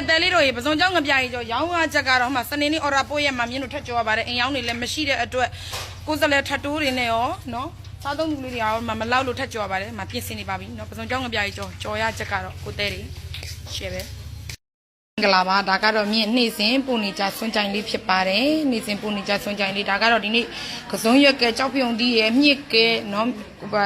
အတန်လေးတို့ရေပစုံကြောင်းငပြရေကျော်ရောင်းကားချက်ကတော့မှစနေနေ့အော်ရာပို့ရမှာမြင်းတို့ထက်ကြောရပါတယ်အိမ်ရောင်းတွေလည်းမရှိတဲ့အတွက်ကိုယ်စလဲထတ်တိုးတွေနဲ့ရောနော်စားသုံးသူလေးတွေကတော့မလောက်လို့ထက်ကြောပါတယ်မပြင်ဆင်နေပါပြီနော်ပစုံကြောင်းငပြရေကျော်ကြော်ရချက်ကတော့ကိုတဲတွေရှယ်ပဲင်္ဂလာပါဒါကတော့မြင့်နေ့စဉ်ပူနေကြဆွန်ကြိုင်လေးဖြစ်ပါတယ်နေ့စဉ်ပူနေကြဆွန်ကြိုင်လေးဒါကတော့ဒီနေ့ကစုံရွက်ကဲကြောက်ပြုံတီးရဲ့မြစ်ကဲနော်ဟိုပါ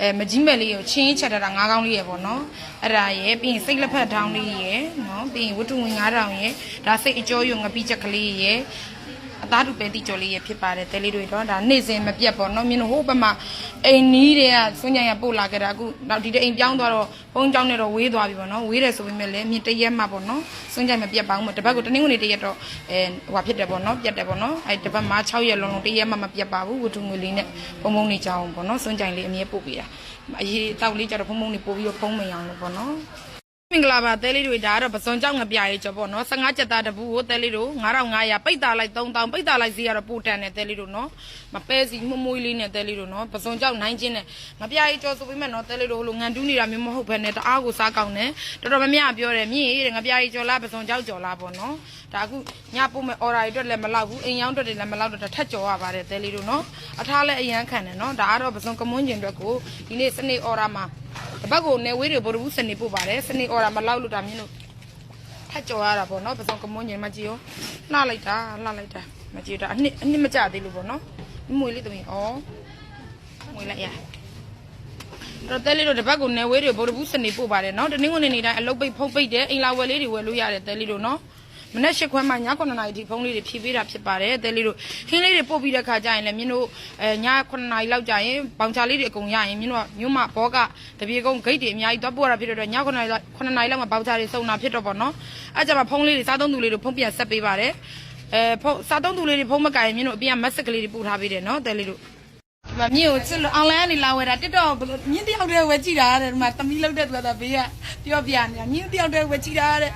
အဲမကြီးမဲ့လေးကိုချင်းချက်ထားတာငါးကောင်းလေးရယ်ပေါ့နော်အဲ့ဒါရယ်ပြီးရင်စိတ်လက်ဖက်ထောင်းလေးရယ်နော်ပြီးရင်ဝတ္ထုဝင်9000ရယ်ဒါစိတ်အကျော်ရုံငပိချက်ကလေးရယ် အသားတူပဲတိကျော်လေးရဖြစ်ပါတယ်တဲလေးတွေတော့ဒါနေ့စဉ်မပြတ်ပေါ့နော်မြင်လို့ဟိုဘက်မှာအိမ်နီးတွေကဆွန်းကြိုင်ရပို့လာကြတာအခုနောက်ဒီတဲ့အိမ်ပြောင်းသွားတော့ဘုံကြောင်းနဲ့တော့ဝေးသွားပြီပေါ့နော်ဝေးတယ်ဆိုပေမဲ့လည်းမြင်တရက်မှပေါ့နော်ဆွန်းကြိုင်မပြတ်ပါဘူးပေါ့တစ်ပတ်ကိုတနင်္ဂနွေတရက်တော့အဲဟိုဖြစ်တယ်ပေါ့နော်ပြတ်တယ်ပေါ့နော်အဲတစ်ပတ်မှာ6ရက်လုံးလုံးတရက်မှမပြတ်ပါဘူးဝတ္ထုငွေလေးနဲ့ဘုံဘုံနေကြအောင်ပေါ့နော်ဆွန်းကြိုင်လေးအမြဲပို့ပေးတာအရေးတောက်လေးကြတော့ဘုံဘုံနေပို့ပြီးတော့ဖုံးမရအောင်လို့ပေါ့နော် မင်္ဂလာပါတဲလေးတွေဒါကတော့ပစုံကြောက်ငပြရေးကြောပေါ့နော်15ချက်သားတပူကိုတဲလေးတို့9500ပိတ်တာလိုက်3000ပိတ်တာလိုက်စီကတော့ပိုတန်တယ်တဲလေးတို့နော်မပဲစီမွမွေးလေးနဲ့တဲလေးတို့နော်ပစုံကြောက်နိုင်ချင်းနဲ့ငပြရေးကြောဆိုပြီးမဲ့နော်တဲလေးတို့ဟိုလိုငံတူးနေတာမျိုးမဟုတ်ဘဲနဲ့တအားကိုစားကောင်းတယ်တော်တော်များများပြောတယ်မြင့်ရေးတဲ့ငပြရေးကြောလားပစုံကြောက်ကြောလားပေါ့နော်ဒါအခုညပို့မဲ့ order တွေအတွက်လည်းမလောက်ဘူးအိမ်ရောက်အတွက်တွေလည်းမလောက်တော့ထက်ကြောရပါတယ်တဲလေးတို့နော်အထားလည်းအရန်ခံတယ်နော်ဒါကတော့ပစုံကမွန်းကျင်အတွက်ကိုဒီနေ့စနေ order မှာ တပတ်ကိုနေဝေးတွေဘော်ဘူးစနေပို့ပါတယ်စနေအော်ရာမလောက်လို့ဒါမြင်လို့ထက်ကြော်ရတာပေါ့နော်ပစုံကမွန်းညင်မကြည့်ရောလှလိုက်တာလှလိုက်တာမကြည့်တာအနှစ်အနှစ်မကြသေးလို့ပေါ့နော်မွေလေးတမီးဩမွေလိုက်ရတော့တဲလေးတို့တပတ်ကိုနေဝေးတွေဘော်ဘူးစနေပို့ပါတယ်နော်တနင်္ဂနွေနေ့တိုင်းအလုပ်ပိတ်ဖုံးပိတ်တယ်အင်လာဝယ်လေးတွေဝယ်လို့ရတယ်တဲလေးတို့နော် မနေ့၈ခွဲမှည9နာရီထိဖုန်းလေးတွေဖြည့်ပေးတာဖြစ်ပါတယ်တဲလေးတို့ခင်းလေးတွေပို့ပြီးတဲ့ခါကျရင်လည်းမြင်းတို့အဲည9နာရီလောက်ကျရင်ဘောင်ချလေးတွေအကုန်ရရင်မြင်းတို့ကမြို့မဘောကတပြေကုန်းဂိတ်တွေအများကြီးသွားပို့ရတာဖြစ်တဲ့အတွက်ည9နာရီလောက်9နာရီလောက်မှာဘောင်ချတွေစုံတာဖြစ်တော့ပေါ့နော်အဲကြမှာဖုန်းလေးတွေစားသုံးသူလေးတွေဖုန်းပြန်ဆက်ပေးပါတယ်အဲဖုန်းစားသုံးသူလေးတွေဖုန်းမကရင်မြင်းတို့အပြင်ကမက်ဆက်ကလေးတွေပို့ထားပေးတယ်နော်တဲလေးတို့ဒီမှာမြင့်ကိုစစ်လို့ online ကနေလာဝယ်တာ TikTok ဘယ်လိုမြင့်တယောက်တည်းဝယ်ကြည့်တာတဲ့ဒီမှာသမီးလောက်တဲ့သူကဘေးကပြောပြနေတာမြင့်တယောက်တည်းဝယ်ကြည့်တာတဲ့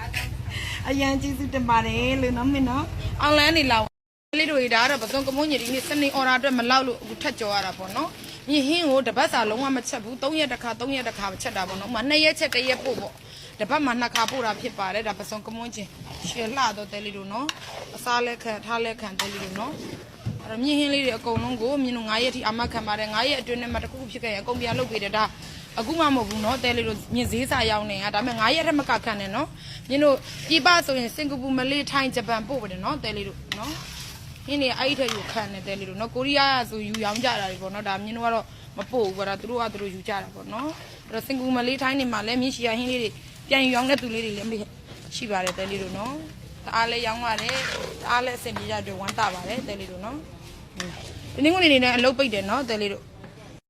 အရန်ကျေးဇူးတင်ပါတယ်လို့နော်မင်းနော် online နေလာဝယ်လေးတွေဒါကတော့ပစုံကမုန်းညီဒီနေ့စနေ order အတွက်မလောက်လို့အခုထက်ကြော်ရတာပေါ့နော်မြင့်ဟင်းကိုတပတ်စာလုံးဝမချက်ဘူး3ရက်တစ်ခါ3ရက်တစ်ခါချက်တာပေါ့နော်ဥမာ2ရက်ချက်1ရက်ပို့ပေါ့တပတ်မှာနှစ်ခါပို့တာဖြစ်ပါတယ်ဒါပစုံကမုန်းချင်းရှယ်လှတော့တဲလေးတို့နော်အစားလက်ခံထားလက်ခံတဲလေးတို့နော်အဲ့တော့မြင်းဟင်းလေးတွေအကုန်လုံးကိုမြင်းတို့9ရက်ထိအမခံပါတယ်9ရက်အတွင်းနဲ့မှတစ်ခုခုဖြစ်ခဲ့ရင်အကုန်ပြန်လုပ်ပေးတယ်ဒါ အခုမှမဟုတ်ဘူးเนาะတဲလေးတို့မြင်းဈေးစာရောက်နေတာဒါပေမဲ့9ရက်ထက်မကခံနဲ့เนาะမြင်းတို့ပြည်ပဆိုရင်စင်ကာပူမလေးထိုင်းဂျပန်ပို့ပါတယ်เนาะတဲလေးတို့เนาะမြင်းတွေအဲ့ဒီထက်ယူခံနေတဲလေးတို့เนาะကိုရီးယားဆိုယူရောင်းကြတာတွေပေါ့เนาะဒါမြင်းတို့ကတော့မပို့ဘူးပေါ့ဒါသူတို့ကသူတို့ယူကြတာပေါ့เนาะအဲ့တော့စင်ကာပူမလေးထိုင်းနေမှာလည်းမြင်းရှီယာဟင်းလေးတွေပြန်ယူရောင်းတဲ့သူလေးတွေလည်းရှိပါတယ်တဲလေးတို့เนาะတအားလည်းရောင်းရတယ်တအားလည်းအဆင်ပြေကြတယ်ဝမ်းတာပါတယ်တဲလေးတို့เนาะ ဒီနေ့ကနေနေနဲ့အလုပ်ပိတ်တယ်နော်တဲလေးတို့